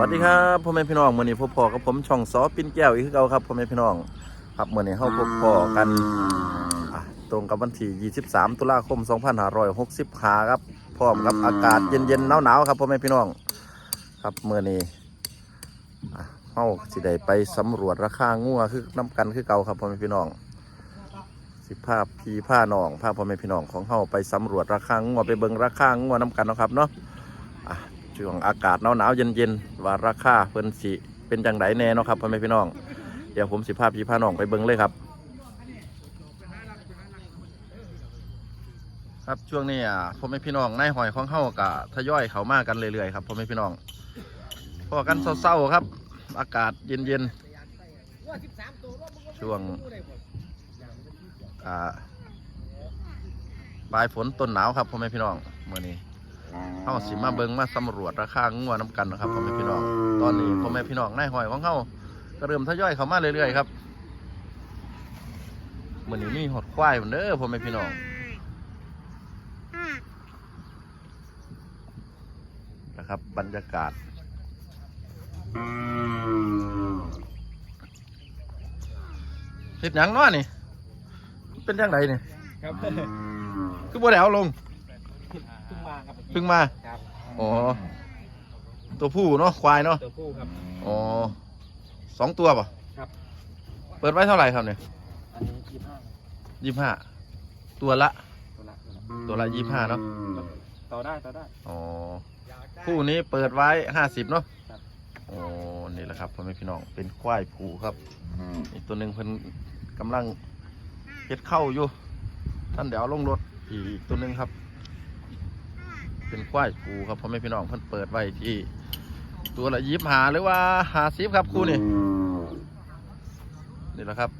วัสดีครับพ่อแม่พี่น้องมื่อนี้พบพอกับผมช่องซอปิ้นแก้วอีกคือเก่าครับพ่อแม่พี่น้อง ครับมื่อนี้เฮาพบพอกันตรงกับวันที่23 ตุลาคม 2565ครับพร้อมกับอากาศเย็นๆหนาวๆครับพ่อแม่พี่น้อง ครับมื่อนี้อะเฮาสิได้ไปสำรวจราคางัวคือน้ำกันคือเก่าครับพ่อแม่พี่น้องสิภาพพี่ผ้าน้องพาพ่อแม่พี่น้องของเฮาไปสำรวจราคางัวไปเบิ่งราคางัวน้ำกันนะครับเนาะอะ ช่วงอากาศหนาวหนาวเย็นเย็นว่าราคาเพิ่นสิเป็นจังไดแน่เนาะครับพ่อแม่พี่น้อง เดี๋ยวผมสิพาพี่ผ้าน้องไปเบิ่งเลยครับ ครับช่วงนี้อะพ่อแม่พี่น้องนายหอยของเฮากะทยอยเขามากันเรื่อยๆครับพ่อแม่พี่น้องพอกันเศร้าๆครับ อากาศเย็นๆช่วงอ่าปลายฝนต้นหนาวครับพ่อแม่พี่น้องเมื่อนี้ เฮาสิมาเบิ่งมาสำรวจราคางัวน้ำกันนะครับพ่อแม่พี่น้อง ตอนนี้พ่อแม่พี่น้องนายหอยของเฮาก็เริ่มทยอยเข้ามาเรื่อยๆครับเมื่อนี้มีหดควายเหมือนเด้อพ่อแม่พี่น้องนะครับบรรยากาศเห็ดหยังเนาะนี่ เป็นยังไงนี่ครับคือบ่ได้เอาลงเพิ่งมาครับเพิ่งมาครับอ๋อตัวผู้เนาะควายเนาะตัวผู้ครับอ๋อสองตัวป่ะครับเปิดไว้เท่าไหร่ครับเนี่ยอันนี้ยี่ห้ายี่ห้าตัวละ ตัวละตัวละยี่ห้าเนาะต่อได้ต่อได้อ๋อคู่นี้เปิดไว้ห้าสิบเนาะครับโอ้นี่แหละครับพ่อแม่พี่น้องเป็นควายผูครับอีกตัวหนึ่งเพิ่นกำลังเฮ็ดเข้าอยู่ท่านเดี๋ยวเอาลงรถอีกตัวหนึ่งครับ เป็นควายผูครับพ่อแม่พี่น้องเพิ่นเปิดไว้ที่ ตัวละยิบหาหรือว่าหาซิบครับคู่นี่นี่แหละครับ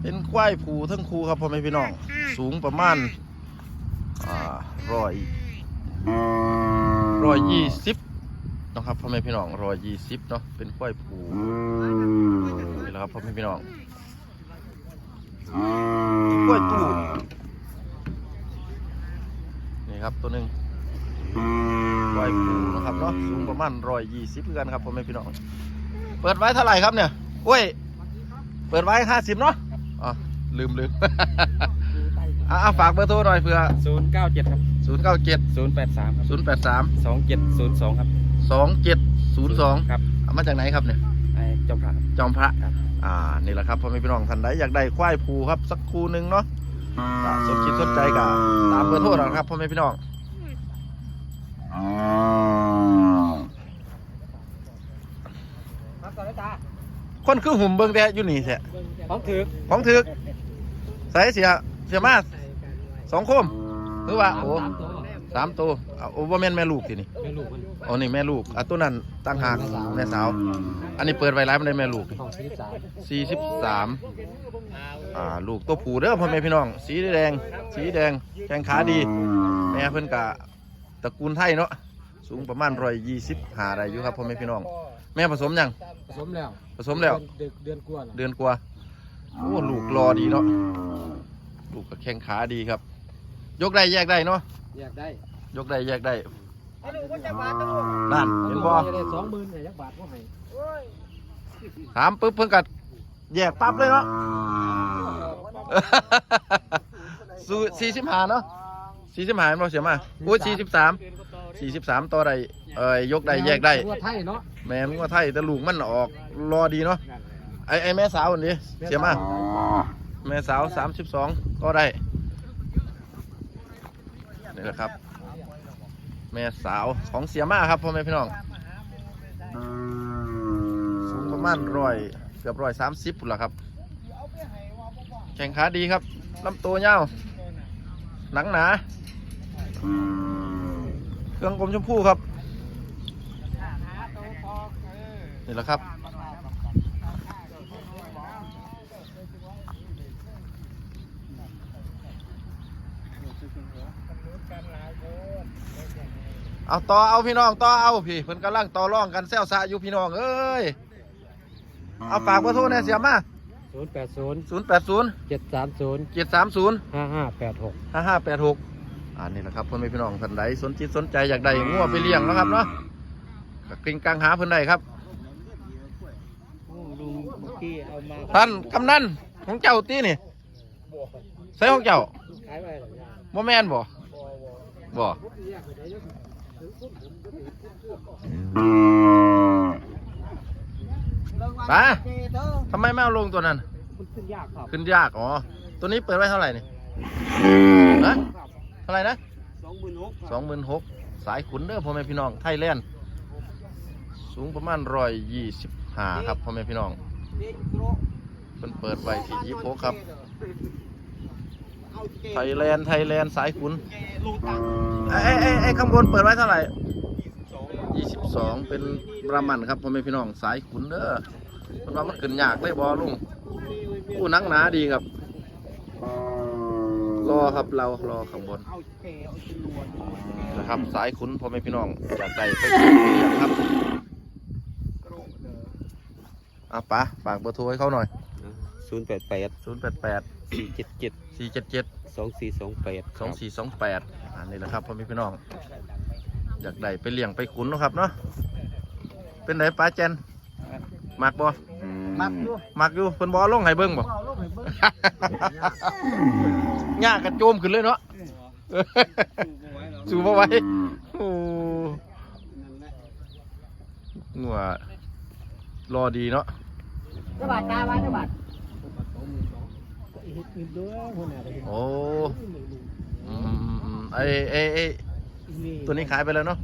เป็นควายผูทั้งคู่ครับพ่อแม่พี่น้อง สูงประมาณอ่าร้อยร้อยยี่สิบนะครับพ่อแม่พี่น้องร้อยยี่สิบเนาะเป็นควายผูนี่แหละครับพ่อแม่พี่น้องกล้วยตู้ ครับตัวหนึ่งควายผูนะครับเนาะสูงประมาณร้อยยี่สิบกันครับพ่อแม่พี่น้อง เปิดไว้เท่าไหร่ครับเนี่ยกล้วยเปิดไว้ห้าสิบเนาะอ๋อลืมลืมอะอะฝากเบอร์โทรหน่อยเผื่อศูนย์เก้าเจ็ดครับศูนย์เก้าเจ็ดศูนย์แปดสามครับศูนย์แปดสามสองเจ็ดศูนย์สองครับสองเจ็ดศูนย์สองครับมาจากไหนครับเนี่ยไอ้จอมพระครับจอมพระครับอ่านี่แหละครับพ่อแม่พี่น้องท่านใดอยากได้ควายผูครับสักคูหนึ่งเนาะ ก็สนจิตสนใจกับตามเบอร์โทรเราครับพ่อแม่พี่น้องครับต่อได้ตาคนคือหุ่มเบิ้งแต่อยู่นี่แท้ของถือของถึกใส่เสียเสียมาสองโคมหรือว่าโอ้ สามตัวเอาโอ้ว่าแม่นแม่ลูกทีนี่เป็นลูกมันอ๋อนี่แม่ลูกอะตัวนั้นตั้งหากแม่สาว อันนี้เปิดไว้ร้านมันได้แม่ลูกของที่สามสี่สิบสามอ่าลูกตัวผู้เด้อพ่อแม่พี่น้อง สีแดง สีแดงแข้งขาดี แม่เพิ่นกะตระกูลไทยเนาะสูงประมาณร้อยยี่สิบหาได้อยู่ครับพ่อแม่พี่น้อง แม่ผสมยังผสมแล้วผสมแล้ว เดือนเดือนกว่าเดือนกว่าโอ้ลูกรอดีเนาะลูกกับแข้งขาดีครับ ยกได้แยกได้เนาะ อยากได้ยกได้แยกได้ลูกก็จะบาทลูกนั่นเห็นบ่จะได้สองหมื่นเนี่ยยักบาทก็ให้ถามปุ๊บเพิ่นกัดแยกปั๊บเลยเนาะสูสี่สิบห้าเนาะสี่สิบห้าเราเสียมาโอ้ยสี่สิบสามสี่สิบสามต่อใดเอ้ยยกได้แยกได้ตัวไทยเนาะแม่นว่าไทยแต่ลูกมันออกรอดีเนาะไอไอแม่สาวอันนี้เสียมาแม่สาวสามสิบสองก็ได้ นี่แหละครับ แม่สาวของเสียมาครับพ่อแม่พี่น้องสูงประมาณร้อยเกือบร้อยสามสิบพุ่นละครับ แข่งขาดีครับลำตัวยาวหนังหนาเครื่องกลมชมพูครับนี่แหละครับ เอาต่อเอาพี่น้องต่อเอาพี่เพิ่นกำลังต่อร่องกันแซวซะอยู่พี่น้องเอ้ยเอาฝากเบอร์โทรแหน่เสียมาศูนย์แปดศูนย์0 8 0เจ็ดสามศูนย์7 3 0ห้าห้าแปดหก5 5 8 6อันนี้แหละครับพ่อแม่พี่น้องท่านใดสนจิตสนใจอยากได้งัวไปเลี้ยงเนาะครับเนาะก็กริงกลางหาเพิ่นได้ครับลุงเมื่อกี้เอามาท่านกำนันของเจ้าตีนี่ใส่ของเจ้าขายไปหรอบ่แม่นบ่บ่ ปะทำไมไม่เอาลงตัวนั้นมันขึ้นยากครับขึ้นยากอ๋อ ตัวนี้เปิดไว้เท่าไหร่นี่ฮะเท่าไหร่นะสองหมื่นหกสองหมื่นหกสายขุนเด้อพ่อแม่พี่น้อง ไทยแลนด์ สูงประมาณร้อยยี่สิบห้าครับพ่อแม่พี่น้องเพิ่นเปิดไว้ที่ยี่หกครับ ไทยแลนด์ ไทยแลนด์ สายขุนไอ้ไอ้ไอ้ไอ้ข้างบนเปิดไว้เท่าไหร่ ยี่สิบสองเป็นประมันครับพ่อแม่พี่น้องสายขุนเด้อมันว่ามันขึ้นยากเลยบอลุงผู้นักหนาดีครับ รอครับเรารอข้างบนเอาแกเอาจรวดนะครับสายขุนพ่อแม่พี่น้องอยากได้ไปเลี้ยงครับอะป๋าฝากเบอร์โทรให้เขาหน่อยศูนย์แปดแปด0 8 8สี่เจ็ดเจ็ด4 7 7สองสี่สองแปด2 4 2 8อันนี้แหละครับพ่อแม่พี่น้อง อยากได้ไปเลี้ยงไปขุนเนาะครับเนาะเป็นไหนป้าเจนมักบ่มักอยู่มักอยู่เพิ่นบ่เอาลงให้เบิ่งบ่เอาลูกให้เบิ้งยากกระโจมขึ้นเลยเนาะสู้บ่ไหวโอ้หัวรอดีเนาะจะบาดตาบ้านจะบาดเฮ็ดเงินด้วยคนไหนไปเห็นโอ้อืมอืมอืมไอ้ไอ้ไอ้ ตัวนี้ขายไปแล้วเนาะ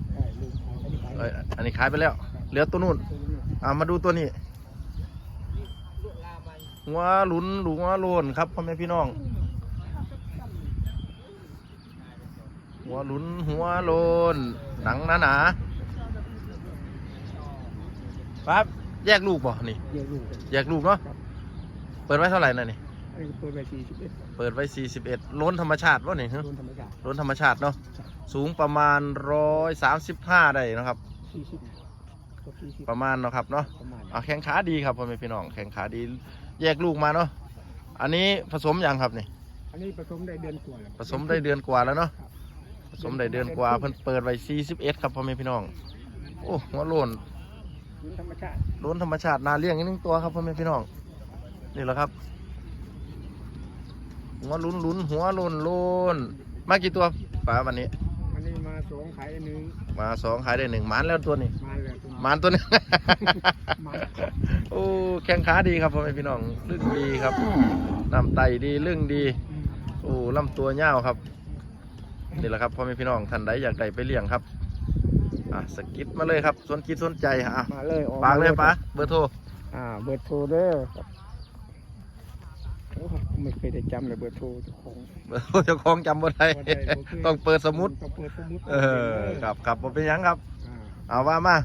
เอ้ยอันนี้ขายไปแล้ว เหลือตัวนู้นอ่ามาดูตัวนี้หัวหลุนหลุหัวโลนครับพ่อแม่พี่น้องหัวหลุนหัวโลนหนังหนาหนาๆครับแยกลูกบ่นี่เยอะลูกแยกลูกเนาะเปิดไว้เท่าไหร่น่ะนี่ ไอ้เปิดไปสี่สิบเอ็ดเปิดไว้ 41 ล้นธรรมชาติวะนี่ฮะโดนธรรมชาติล้นธรรมชาติเนาะสูงประมาณ 135 ได้นะครับ สี่สิบก็สี่สิบประมาณเนาะครับเนาะประมาณอ่าแข้งขาดีครับพ่อแม่พี่น้องแข้งขาดี แยกลูกมาเนาะอันนี้ผสมยังครับนี่ อันนี้ผสมได้เดือนกว่าแล้ว ผสมได้เดือนกว่าแล้วเนาะผสมได้เดือนกว่าเพิ่นเปิดไว้ 41 ครับพ่อแม่พี่น้อง โอ้หัวโลนโดนธรรมชาติล้นธรรมชาตินาเลี้ยงอีกหนึงตัวครับพ่อแม่พี่น้องนี่แหละครับ หัวลุ้นลุ้นหัวโลนโลนมากี่ตัวป๋าวันนี้อันนี้มาสองขายอันหนึ่งมาสองขายได้หนึ่งหมานแล้วตัวนี้มาแล้วตัวหมานตัวนี้มา โอ้แข้งขาดีครับพ่อแม่พี่น้องลึกดีครับน้ำไตดีลึ่งดีอืมโอ้ลำตัวยาวครับนี่แหละครับพ่อแม่พี่น้องท่านใดอยากได้ไปเลี้ยงครับอะสกิดมาเลยครับสนคิดสนใจอะมาเลยออกฝากเลยป๋าเบอร์โทร อ่า เบอร์โทรเด้อครับโอ้ ไม่เคยได้จำเลยเบอร์โทรเจ้าของเบอร์โทรเจ้าของจำบ่ได้บ่ได้บ่เคย ต้องเปิดสมุด ต้องเปิดสมุดเออครับครับบ่เป็นหยังครับอ่าเอาว่ามา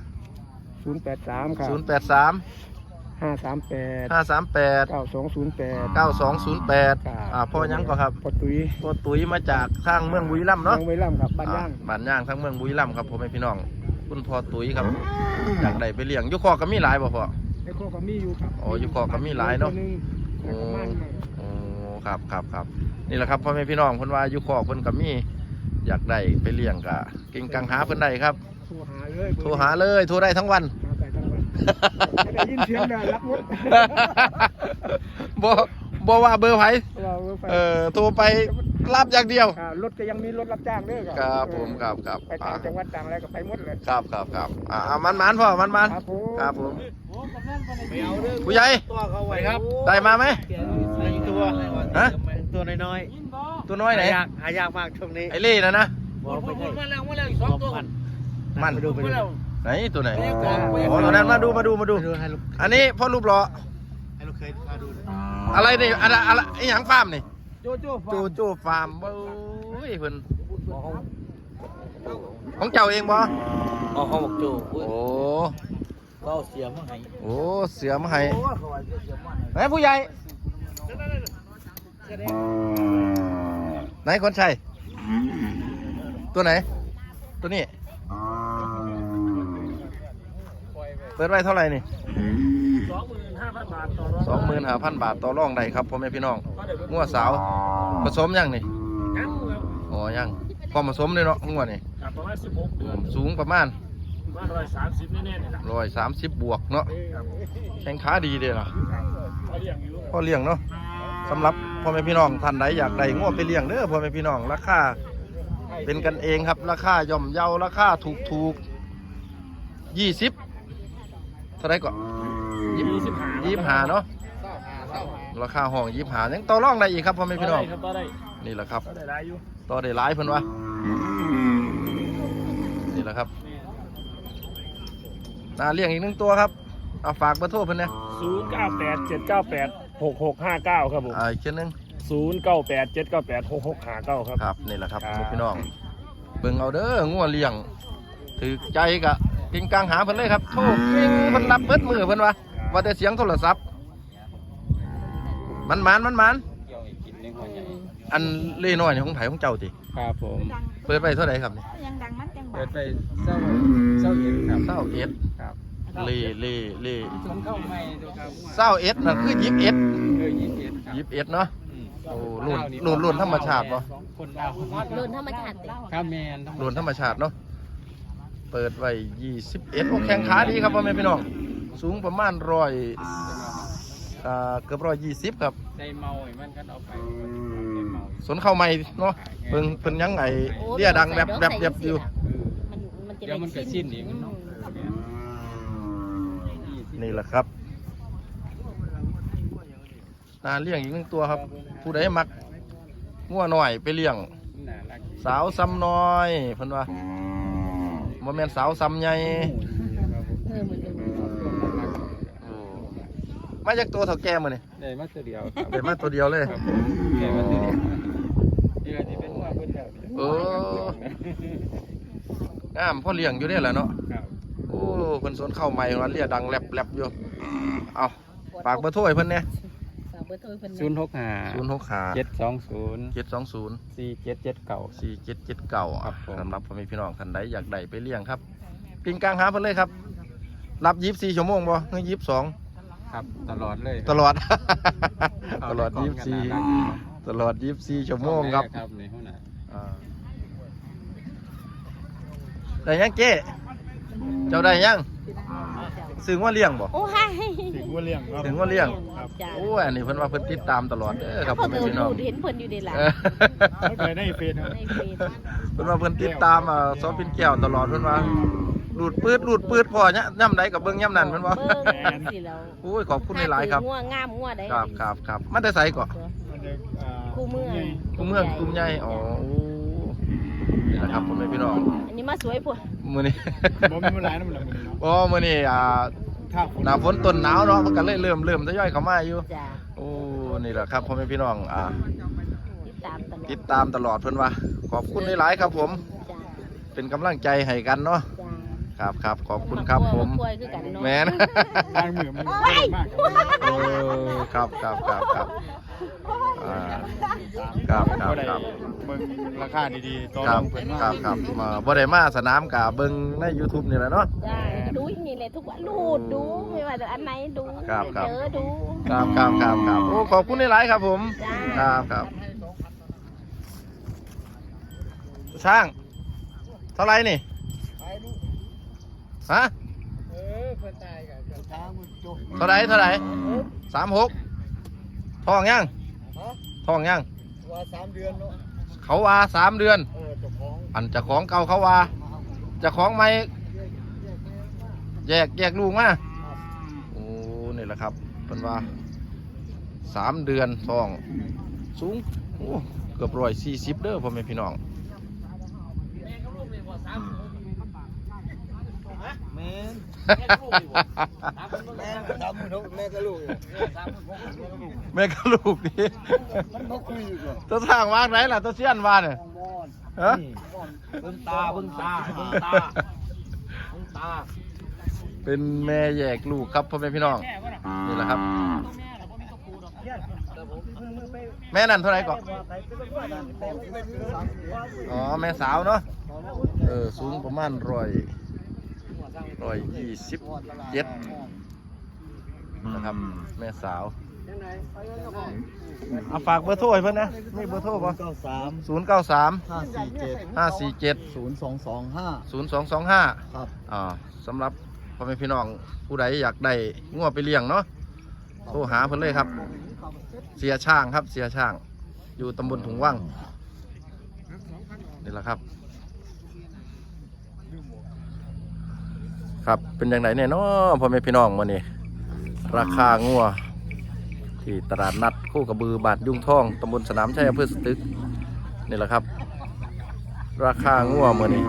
ศูนย์แปดสามครับ0 8 3 ห้าสามแปด5 3 8 เก้าสองศูนย์แปด 9 2 0 8อ่าพ่อหยังก็ครับพ่อตุ้ยพ่อตุ๋ยมาจากทางเมืองบุรีรัมย์เนาะยังไม่ล่ำครับบ้านย่างอ่บ้านย่างทางเมืองบุรีรัมย์ครับพ่อแม่พี่น้อง คุณพ่อตุ๋ยครับอยากได้ไปเลี้ยงอยุคอก็มีหลายบ่พ่อ ไอ้โคก็มีอยู่ครับอ๋ออยู่คอกก็มีหลายเนาะตัวหง โอ้ประมาณนั้นโอ้ครับครับครับนี่แหละครับพ่อแม่พี่น้องเพิ่นว่าอยุคอเพิ่นก็มีอยากได้ไปเลี้ยงกะกิ่งกังหาเพิ่นได้ครับโทรหาเลยโทรหาเลยโทรได้ทั้งวัน หาไปทั้งวันจะได้ยินเสียงเด้อรับหมดบ่บ่ว่าเบอร์ไผเราไปเออโทรไปรับอย่างเดียว อ่ารถก็ยังมีรถรับจ้างเด้อครับผมครับครับไปต่างจังหวัดต่างอะไรก็ไปหมดเลย ครับครับครับอ่ามันมันๆพ่อมันมันครับผม ครับผมไม่เอาเด้อ ผู้ใหญ่ตัวเขาไว้ครับได้มาไหมใส่ตัวฮะตัวน้อยตัวน้อยๆไหน หายากหายากมากช่วงนี้ไอ้เล่นะนะ บอกไปได้มาแล้วมาแล้วสองตัวมัน ไปดูไปดูไหนตัวไหนไปดูอ๋อตัวนั้นมาดูมาดูมาดู ไปดูให้ลูกอันนี้พ่อรูปหล่อให้ลูกเคยมาดูอะไรนี่อะไรอะไรไอ้หยังฟาร์มนี่โจโจ้โจโจ้ฟาร์มเบ้ยเพิ่นของเจ้าเองบ่อ๋อเขาบอกโจโอ้ ก็เสียมาให้โอ้เสือมาให้ไหนผู้ใหญ่ไหนคนใช่ตัวไหน ตัวนี้เปิดไว้เท่าไหร่นี่สองหมื่นห้าพันบาทต่อรองสองหมื่นห้าพันบาทต่อรองได้ครับพ่อแม่พี่น้องงัวสาวผสมยังนี่งั้นครับอ๋อยังผความผสมเลยเนาะงวดนี่ครับประมาณ 16เดือนสูงประมาณประมาณ130แน่ๆนี่ล่ะร้อยสามสิบบวกเนาะครับแข้งขาดีเลยล่ะเขาเลี้ยงอยู่พ่อเลี้ยงเนาะสำหรับพ่อแม่พี่น้องท่านใดอยากได้งวไปเลี้ยงเด้อพ่อแม่พี่น้องราคาเป็นกันเองครับ ราคาย่อมเยาราคาถูกถูกยี่สิบเท่าไหรก่อน25ยี่สิบห้าเนาะราคาห้องยี่สิบห้ายังต่อรองได้อีกครับพ่อแม่พี่น้องครับต่อได้นี่แหละครับต่อได้หลายอยู่ต่อได้หลายเพิ่นวะนี่แหละครับ น่าเลี้ยงอีกหนึ่งตัวครับเอาฝากเบอร์โทรเพิ่นเนี่ย0987986659ครับผมอ่าอีกเช่นนึง0987986659ครับ ครับนี่แหละครับครับพ่อแม่พี่น้องเบิ่งเอาเด้องัวเลี้ยงถือใจกะกินกลางหาเพิ่นเลยครับโทรเก่งเพิ่นรับเบิดมือเพิ่นวะว่าแต่เสียงโทรศัพท์มันมันมันมันเกี่ยวให้กินในหัวใหญ่ อันเล่น้อยนี่ของไผของเจ้าติครับผมเปิดไปเท่าไหร่ครับนี่ยังดังมันจังเปิบาดไปเศร้าเศร้าเย็นครับเศร้าเอ็ดครับเล่เล่เล่สวนเข้าไม่ดูครับเศร้าเอ็ดน่ะคือยิบเอ็ดเออยี่สิบเอ็ดครับยิบเอ็ดเนาะอืมโอ้รุ่นรุ่นรุ่นธรรมชาติบ่คนดาวโดนธรรมชาติติข้ามแมนรุ่นธรรมชาติเนาะเปิดไว้21โอ้แข้งขาดีครับพ่อแม่พี่น้องสูงประมาณร้อยอ่าเกือบร้อยยี่สิบครับได้เมาไอ้มันกันเอาไปได้เมา สนเข้าใหม่เนาะเพิ่งเพิ่นยังไงเรียดังแบบแบบแบบอยู่ มันมันจะเดี๋ยวมันก็สิ้นอีกอืมเนาะ นี่แหละครับนาเลี้ยงอีกหนึ่งตัวครับ ผู้ใดมักงัวหน่อยไปเลี้ยง น่ารักสาวซ้ำน้อยเพิ่นว่าบ่แม่นสาวซ้ำใหญ่เออมันจะโอ้มาจากตัวเท่าแก่มื้อนี่ ได้มาตัวเดียวครับเป็นมาตัวเดียวเลยครับได้มาตัวเดียวเดือนที่เป็นว่าเพิ่นแล้วเอองามพ่อเลี้ยงอยู่เด้แหละเนาะครับโอ้เพิ่นสวนเข้าใหม่ว่าเรียดังแลบๆอยู่เอาฝากเบอร์โทรให้เพิ่นแหน่ฝากเบอร์โทรเพิ่นศูนย์หกห้า065เจ็ดสองศูนย์720สี่เจ็ดเจ็ดเก่าสี่เจ็ดเจ็ดเก่าครับผมสำหรับพ่อแม่พี่น้องท่านใดอยากได้ไปเลี้ยงครับ ปิงกลางหาเพิ่นเลยครับ รับยีิบสี่ชั่วโมงบ่เฮ้ยยีิบสอง ครับ ตลอดเลยตลอดเาตลอดในกล้ยีิงบกันสี่น่ารักตลอดยีิบสี่ชั่วโมงครับครับในห้องน้อ่าได้ยังเจ๊เจ้าได้ยังซึ่งว่าเลี้ยงบ่ โอ้ยถึงว่าเลี้ยงครับ ถึงว่าเลี้ยง จ้ะโอ้ยอันนี้เพิ่นว่าเพิ่นติดตามตลอดเด้อครับเขาพ่อเพิ่แม่นพี่น้องดูเห็นเพิ่นอยู่ในหลังเออไม่เคยได้เฟซครับ ในเฟซเพิ่นว่าเพิ่นติดตามอ่าซอฟปินแก้วตลอดเพิ่นว่า หลุดปืดหลุดปืดพอเนี่ยย่ำใดกับเบิ่งย่ำนั้นเพิ่นว่าเบิ่งสิแล้วโอ้ยขอบคุณหลายๆครับงัวงามงัวได้ครับครับครับมันได้ใส่ก่อนมันจะอ่าคู่เมืองกลุ่มเมืองกลุ่มใหญ่อ๋อโอ้นี่นะครับผมเป็นพี่น้องอันนี้มาสวยพุ่นมื้อนี้ บ่มีมันหลายน้ำมันละมันเนาะอ๋อมื้อนี้อ่าถ้าฝน หน้าฝนต้นหนาวเนาะมันก็เลยเริ่มเริ่มทยอยเข้ามาอยู่ จ้ะโอ้นี่แหละครับพ่อแม่พี่น้องอ่าติดตามตลอดติดตามตลอดเพิ่นว่า ขอบคุณหลายๆครับผม จ้ะ เป็นกำลังใจให้กันเนาะจ้ะ ครับครับขอบคุณครับผมกล้วยคือกันเนาะแม่นทางมือมันบ่ได้มากครับเออครับครับครับครับอ่าครับครับบ่ได้ครับเบิ่งราคาดีๆต่อครรัอบงเพิ่นมาครับครับมาบ่ได้มาสนามกับเบิ่งใน YouTube นี่แหละเนาะ จ้ะดูอย่างนี่เลยทุกวันรูดดูไม่ว่าจะอันไหนดูครับครับ เจอดู ครับครับครับครับโอ้ขอบคุณหลายๆครับผมจ้าครับครับช่าง เท่าไหรนี่ ฮะเออเพิ่นตายกับทางมันจบเท่าไหรเท่าไหรสามหกทองยังทองยังว่าสามเดือนเนาะเขาว่าสามเดือน เออเจ้าของอันเจะของเก่าเขาว่าเจะของใหม่แยกแยกลูกมาโอ้นี่แหละครับเป็นว่าสามเดือนทองสูงโอ้เกือบร้อยสี่สิบเด้อพ่อแม่พี่น้อง แม่แม่ดำลูกแม่ก็ลูกแม่ก็ลูกนี่มันบ่คุยอยู่ก่อนตัวทางวางไหนล่ะตัวเสี้ยนวาเนี่ยฮะำเบิ่งตาเบิ่งตาเบิ่งตาเบิ่งตา เป็นแม่แยกลูกครับพ่อแม่พี่น้องนี่แหละครับ แม่นั่นเท่าไหร่ก่อนอ๋อแม่สาวเนาะเออสูงประมาณร้อย ร้อยยี่สิบเจ็ดนะครับแม่สาวเอาฝากเบอร์โทรให้เพิ่นนะมีเบอร์โทรป่ะเก้าสามศูนย์เก้าสามห้าสี่เจ็ดห้าสี่เจ็ดศูนย์สองสองห้าศูนย์สองสองห้าครับอ่าสำหรับพ่อแม่พี่น้องผู้ใดอยากได้งัวไปเลี้ยงเนาะโทรหาเพิ่นเลยครับ เสียช่างครับเสียช่าง อยู่ตำบลถุงว่างนี่แหละครับ ครับเป็นอย่างไรเนี่ยเนาะพ่อแม่พี่น้องวันนี้ ราคางัวที่ตลาดนัดคู่กระบือบาทยุ่งท่องตำบลสนามชัยอำเภอสตึกนี่แหละครับ ราคางัวมื่อนี้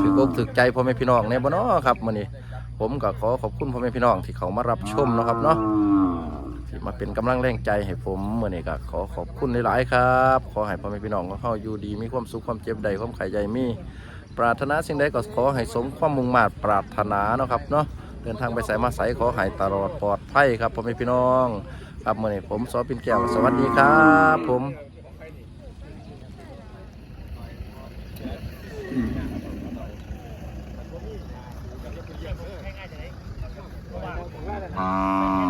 ถือกอกถือใจพ่อแม่พี่น้องในบ่เนาะครับมื่อนี้ ผมก็ขอขอบคุณพ่อแม่พี่น้องที่เขามารับชมนะครับเนาะ มาเป็นกำลังแรงใจให้ผมเมื่อนี้ก็ขอขอบคุณหลายๆครับ ขอให้พ่อแม่พี่น้องของเขาอยู่ดีมีความสุขความเจ็บใดความไข่ใหญ่มี ปรารถนาสิ่งใดก็ขอให้สมความมุ่งมา่ปรารถนาเนาะครับเนาะเดินทางไปใส่มาใส่ขอให้ตลอดปลอดภัยครับพ่อแม่พี่น้องครับเมื่อนี้ผมสอปินแก้วสวัสดีครับผมอ่า